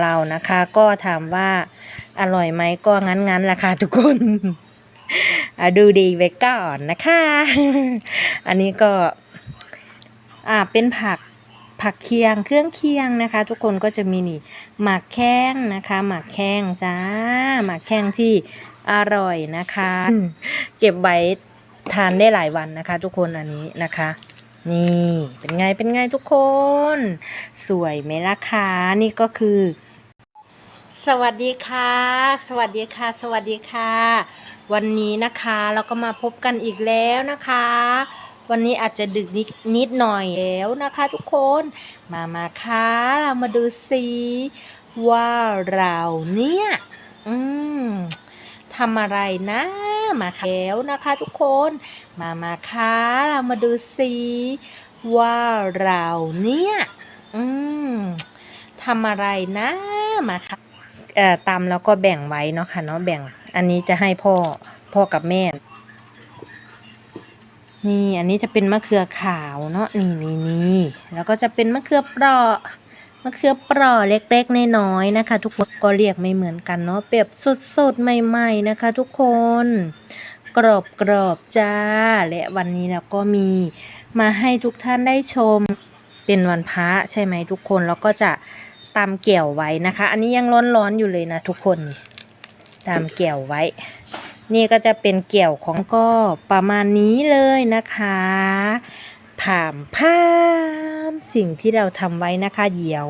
เรานะคะ ก็ถามว่าอร่อยไหมก็งั้นๆแหละค่ะทุกคนอะดูดีไว้ก่อนนะคะ อันนี้ก็ อ่าเป็นผักผักเคียงเครื่องเคียงนะคะ ทุกคนก็จะมีนี่หมากแข้งนะคะ หมากแข้งจ้าหมากแข้งที่อร่อยนะคะ เก็บไว้ทานได้หลายวันนะคะ ทุกคนอันนี้นะคะ นี่เป็นไงเป็นไงทุกคน สวยไหมล่ะคะนี่ก็คือ สวัสดีค่ะ สวัสดีค่ะ สวัสดีค่ะ วันนี้นะคะเราก็มาพบกันอีกแล้วนะคะ วันนี้อาจจะดึกนิดนิดหน่อยแล้วนะคะ ทุกคนมามาค่ะเรามาดูสิว่าเราเนี่ย อืมทำอะไรนะมาแล้วนะคะ ทุกคนมามาค่ะเรามาดูสิว่าเราเนี่ย อืมทำอะไรนะมาค่ะ เอ่อตำแล้วก็แบ่งไว้เนาะค่ะเนาะแบ่ง อันนี้จะให้พ่อพ่อกับแม่ นี่ อันนี้จะเป็นมะเขือขาวเนาะนี่นี่นี่แล้วก็จะเป็นมะเขือเปราะมะเขือเปราะเล็กๆน้อยๆนะคะ ทุกคนก็เรียกไม่เหมือนกันเนาะเปรียบสดๆใหม่ๆนะคะ ทุกคนกรอบกรอบๆจ้า และวันนี้เราก็มีมาให้ทุกท่านได้ชมเป็นวันพระใช่ไหมทุกคนแล้วก็จะ ตามเกี่ยวไว้นะคะ อันนี้ยังร้อนๆอยู่เลยนะทุกคนตามเกี่ยวไว้ นี่ก็จะเป็นเกี่ยวของก็ประมาณนี้เลยนะคะถามภาพสิ่งที่เราทำไว้นะคะ เดี๋ยว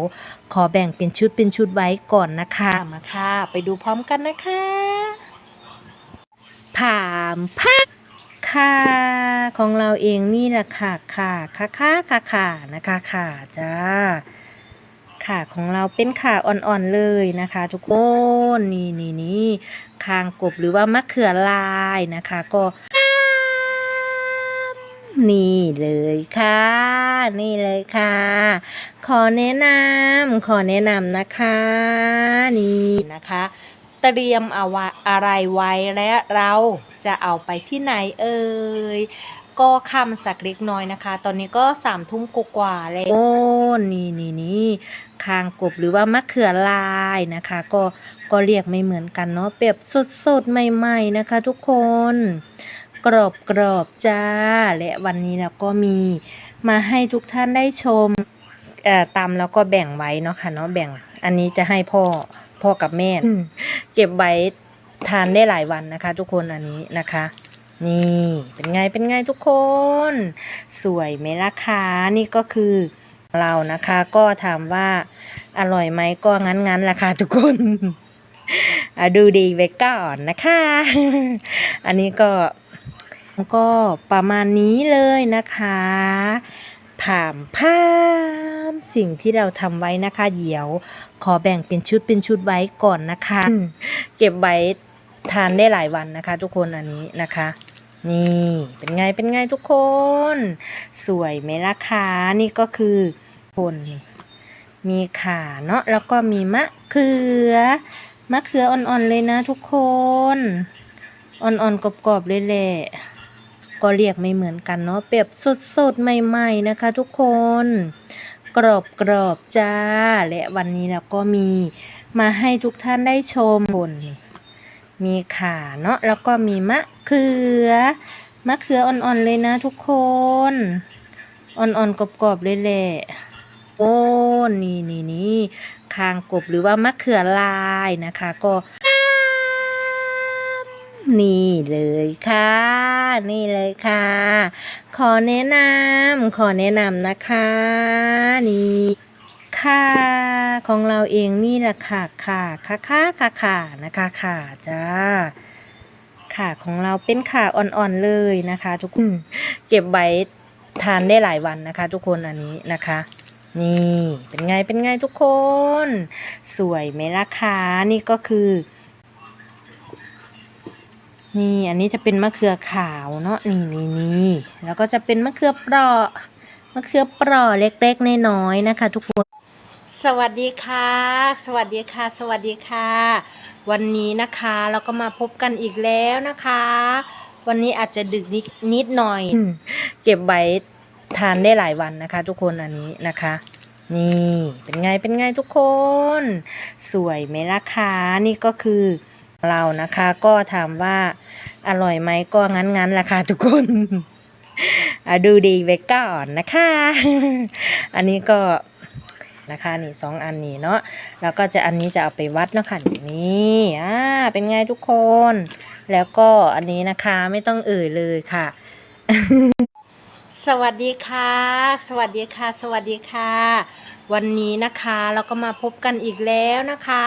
ขอแบ่งเป็นชุดเป็นชุดไว้ก่อนนะคะมาค่ะ ไปดูพร้อมกันนะคะผ่ามพักค่ะของเราเองนี่แหละค่ะค่ะค่ะค่ะค่ะนะคะค่ะจ้า ขาของเราเป็นขาอ่อนๆเลยนะคะ ทุกคนนี่นี่นี่คางกบหรือว่ามะเขือลายนะคะ ก็นี่เลยค่ะ นี่เลยค่ะ ขอแนะนำขอแนะนำนะคะ นี่นะคะ เตรียมเอาอะไรไว้และเราจะเอาไปที่ไหนเอ่ยก็คำสักเล็กน้อยนะคะ ตอนนี้ก็สามทุ่มกว่าแล้ว โอ้ นี่นี่นี่ คางกบหรือว่ามะเขือลายนะคะ ก็ก็เรียกไม่เหมือนกันเนาะเปรียบสดๆ ใหม่ๆนะคะ ทุกคนกรอบกรอบๆจ้า และวันนี้เราก็มีมาให้ทุกท่านได้ชมเอ่อตำแล้วก็แบ่งไว้เนาะค่ะเนาะแบ่ง อันนี้จะให้พ่อพ่อกับแม่ เก็บไว้ทานได้หลายวันนะคะ ทุกคนอันนี้นะคะ นี่เป็นไงเป็นไงทุกคน สวยไหมล่ะคะนี่ก็คือ เรานะคะ ก็ถามว่าอร่อยไหมก็งั้นๆแหละค่ะทุกคนดูดีไว้ก่อนนะคะ อันนี้ก็ก็ประมาณนี้เลยนะคะถามภาพสิ่งที่เราทำไว้นะคะ เดี๋ยว ขอแบ่งเป็นชุดเป็นชุดไว้ก่อนนะคะ เก็บไว้ทานได้หลายวันนะคะ ทุกคนอันนี้นะคะ นี่เป็นไงเป็นไงทุกคน สวยไหมล่ะคะนี่ก็คือคน มีขาเนาะแล้วก็มีมะเขือ มะเขืออ่อนๆเลยนะทุกคน อ่อนๆกรอบๆเลยแหละก็เรียกไม่เหมือนกันเนาะเปรียบสดๆ ใหม่ๆนะคะทุกคน กรอบกรอบๆจ้า และวันนี้เราก็มีมาให้ทุกท่านได้ชมผลมีขาเนาะแล้วก็มีมะ เขือ มะเขืออ่อนๆเลยนะทุกคน อ่อนๆกรอบๆเลยแหละโอ้นี่นี่นี่คางกบหรือว่ามะเขือลายนะคะ ก็นี่เลยค่ะ นี่เลยค่ะ ขอแนะนำขอแนะนำนะคะ นี่ค่ะของเราเองนี่แหละค่ะค่ะค่ะค่ะค่ะค่ะนะคะค่ะจ้า ค่ะของเราเป็นขาอ่อนๆเลยนะคะ ทุกคนเก็บไว้ทานได้หลายวันนะคะ ทุกคนอันนี้นะคะ นี่เป็นไงเป็นไงทุกคน สวยไหมล่ะคะนี่ก็คือ นี่อันนี้จะเป็นมะเขือขาวเนาะนี่นี่นี่แล้วก็จะเป็นมะเขือเปราะมะเขือเปราะเล็กๆน้อยๆนะคะ ทุกคน สวัสดีค่ะ สวัสดีค่ะ สวัสดีค่ะ วันนี้นะคะเราก็มาพบกันอีกแล้วนะคะ วันนี้อาจจะดึกนิดนิดหน่อย เก็บไว้ทานได้หลายวันนะคะ ทุกคนอันนี้นะคะ นี่เป็นไงเป็นไงทุกคน สวยไหมล่ะคะนี่ก็คือเรานะคะ ก็ถามว่าอร่อยไหมก็งั้นงั้นๆแหละค่ะทุกคนอะดูดีไว้ก่อนนะคะ อันนี้ก็ นะคะนี่สองอันนี้เนาะแล้วก็จะอันนี้จะเอาไปวัดเนาะค่ะนี่อ่าเป็นไงทุกคน แล้วก็อันนี้นะคะไม่ต้องเอ่ยเลยค่ะ สวัสดีค่ะ สวัสดีค่ะ สวัสดีค่ะ วันนี้นะคะเราก็มาพบกันอีกแล้วนะคะ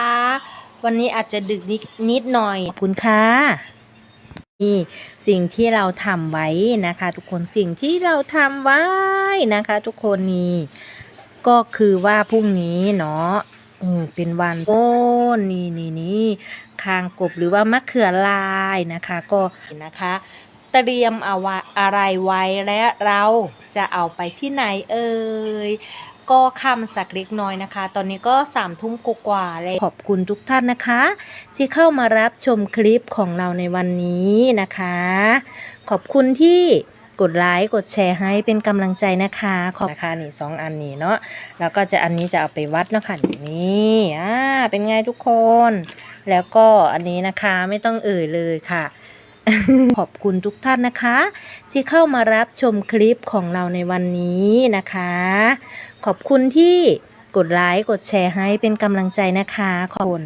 วันนี้อาจจะดึกนิดนิดหน่อยขอบคุณค่ะนี่สิ่งที่เราทำไว้นะคะ ทุกคนสิ่งที่เราทำไว้นะคะ ทุกคนนี่ ก็คือว่าพรุ่งนี้เนาะอืมเป็นวันโอ้นี่นี่นี่คางกบหรือว่ามะเขือลายนะคะ ก็นะคะเตรียมเอาว้อะไรไว้และเราจะเอาไปที่ไหนเอ่ยก็คำสักเล็กน้อยนะคะ ตอนนี้ก็สามทุ่มกว่าๆแล้วขอบคุณทุกท่านนะคะ ที่เข้ามารับชมคลิปของเราในวันนี้นะคะ ขอบคุณที่ กดไลค์กดแชร์ให้เป็นกำลังใจนะคะขอบนะคะนี่สองอันนี้เนาะแล้วก็จะอันนี้จะเอาไปวัดเนาะค่ะนี่อ่าเป็นไงทุกคน แล้วก็อันนี้นะคะไม่ต้องเอ่ยเลยค่ะขอบคุณทุกท่านนะคะ ที่เข้ามารับชมคลิปของเราในวันนี้นะคะ ขอบคุณที่กดไลค์กดแชร์ให้เป็นกำลังใจนะคะขอบคุณ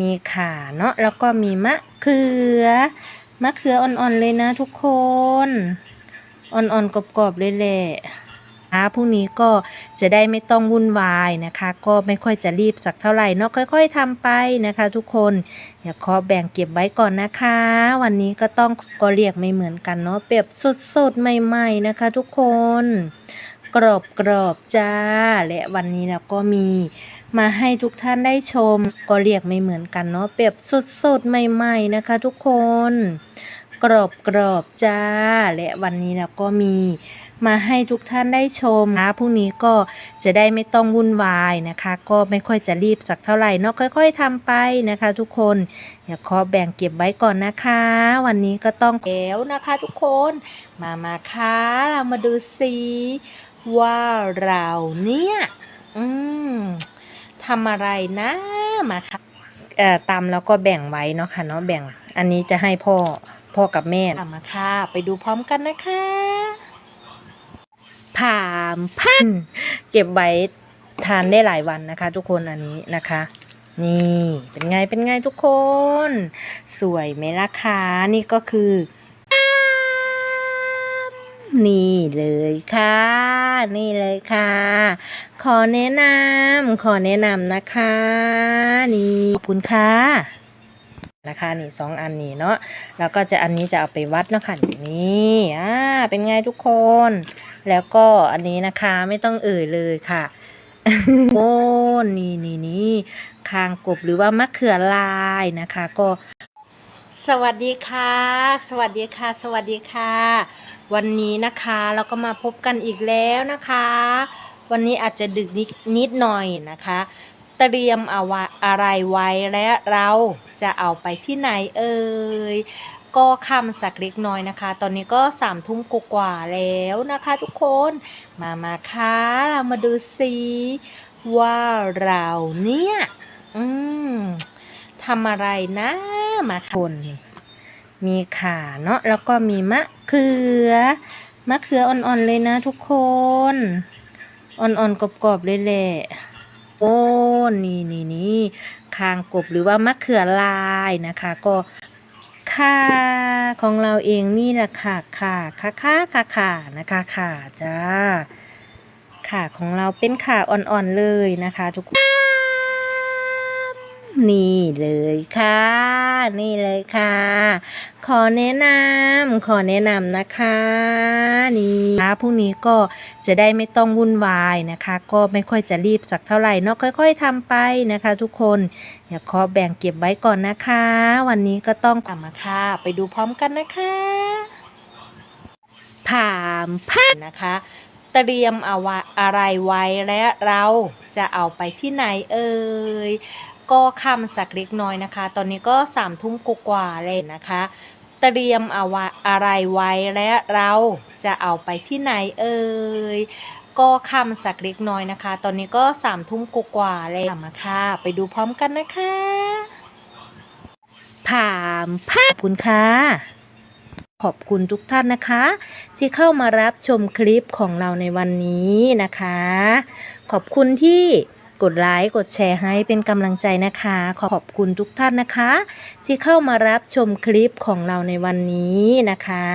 มีขาเนาะแล้วก็มีมะเขือ มะเขืออ่อนๆเลยนะทุกคน อ่อนๆกรอบๆเลยแหละอาพรุ่งนี้ก็จะได้ไม่ต้องวุ่นวายนะคะ ก็ไม่ค่อยจะรีบสักเท่าไหร่เนาะค่อย ๆทำไปนะคะ ทุกคนอย่าขอแบ่งเก็บไว้ก่อนนะคะ วันนี้ก็ต้องก็เรียกไม่เหมือนกันเนาะเปรียบสดๆใหม่ ๆนะคะ ทุกคน กรอบๆจ้า และวันนี้เราก็มี มาให้ทุกท่านได้ชม ก็เรียกไม่เหมือนกันเนาะเปรียบสดๆ ใหม่ๆนะคะ ทุกคน กรอบกรอบๆจ้า และวันนี้เราก็มี มาให้ทุกท่านได้ชมนะพรุ่งนี้ก็จะได้ไม่ต้องวุ่นวายนะคะ ก็ไม่ค่อยจะรีบสักเท่าไหร่เนาะค่อย ๆทำไปนะคะ ทุกคนอย่าขอแบ่งเก็บไว้ก่อนนะคะ วันนี้ก็ต้องแล้วนะคะ ทุกคนมามาค่ะเรามาดูสิว่าเราเนี่ย อืม ทำอะไรนะมาค่ะเอ่อตำแล้วก็แบ่งไว้เนาะค่ะเนาะแบ่ง อันนี้จะให้พ่อพ่อกับแม่ทำมาค่ะ ไปดูพร้อมกันนะคะผ่ามพันเก็บไว้ทานได้หลายวันนะคะ ทุกคนอันนี้นะคะ นี่เป็นไงเป็นไงทุกคน สวยไหมล่ะคะนี่ก็คือ นี่เลยค่ะ นี่เลยค่ะ ขอแนะนำขอแนะนำนะคะ นี่ ขอบคุณค่ะนะคะนี่สองอันนี้เนาะแล้วก็จะอันนี้จะเอาไปวัดเนาะค่ะนี่อ่าเป็นไงทุกคน แล้วก็อันนี้นะคะไม่ต้องเอ่ยเลยค่ะโอ้นี่นี่นี่คางกบหรือว่ามะเขือลายนะคะ ก็ สวัสดีค่ะ สวัสดีค่ะ สวัสดีค่ะ วันนี้นะคะเราก็มาพบกันอีกแล้วนะคะ วันนี้อาจจะดึกนิดนิดหน่อยนะคะ เตรียมเอาวอะไรไว้และเราจะเอาไปที่ไหนเอ่ยก็คำสักเล็กน้อยนะคะ ตอนนี้ก็สามทุ่มกว่าแล้วนะคะ ทุกคนมามาค่ะเรามาดูสิว่าเราเนี่ย อืมทำอะไรนะมาคน มีขาเนาะแล้วก็มีมะเขือ มะเขืออ่อนๆเลยนะทุกคน อ่อนๆกรอบๆเลยแหละโอ้นี่นี่นี่คางกบหรือว่ามะเขือลายนะคะ ก็ข่าของเราเองนี่แหละค่ะข่าค่ะค่ะค่ะค่ะนะคะข่าจ้าข่าของเราเป็นขาอ่อนๆเลยนะคะ ทุกคน นี่เลยค่ะ นี่เลยค่ะ ขอแนะนำขอแนะนำนะคะ นี่นะพรุ่งนี้ก็จะได้ไม่ต้องวุ่นวายนะคะ ก็ไม่ค่อยจะรีบสักเท่าไหร่เนาะค่อย ๆทำไปนะคะ ทุกคนอย่าขอแบ่งเก็บไว้ก่อนนะคะ วันนี้ก็ต้องกลับมาค่ะ ไปดูพร้อมกันนะคะผ่ามพันนะคะเตรียมเอาอะไรไว้และเราจะเอาไปที่ไหนเอ่ย ก็คำสักเล็กน้อยนะคะ ตอนนี้ก็สามทุ่มกว่าเลยนะคะ เตรียมเอาวอะไรไว้และเราจะเอาไปที่ไหนเอ่ยก็ค่ำสักเล็กน้อยนะคะ ตอนนี้ก็สามทุ่มกว่าเลยมาค่ะ ไปดูพร้อมกันนะคะผ่ามภาพคุณค่ะขอบคุณทุกท่านนะคะ ที่เข้ามารับชมคลิปของเราในวันนี้นะคะ ขอบคุณที่ กดไลค์กดแชร์ให้เป็นกำลังใจนะคะขอบคุณทุกท่านนะคะ ที่เข้ามารับชมคลิปของเราในวันนี้นะคะ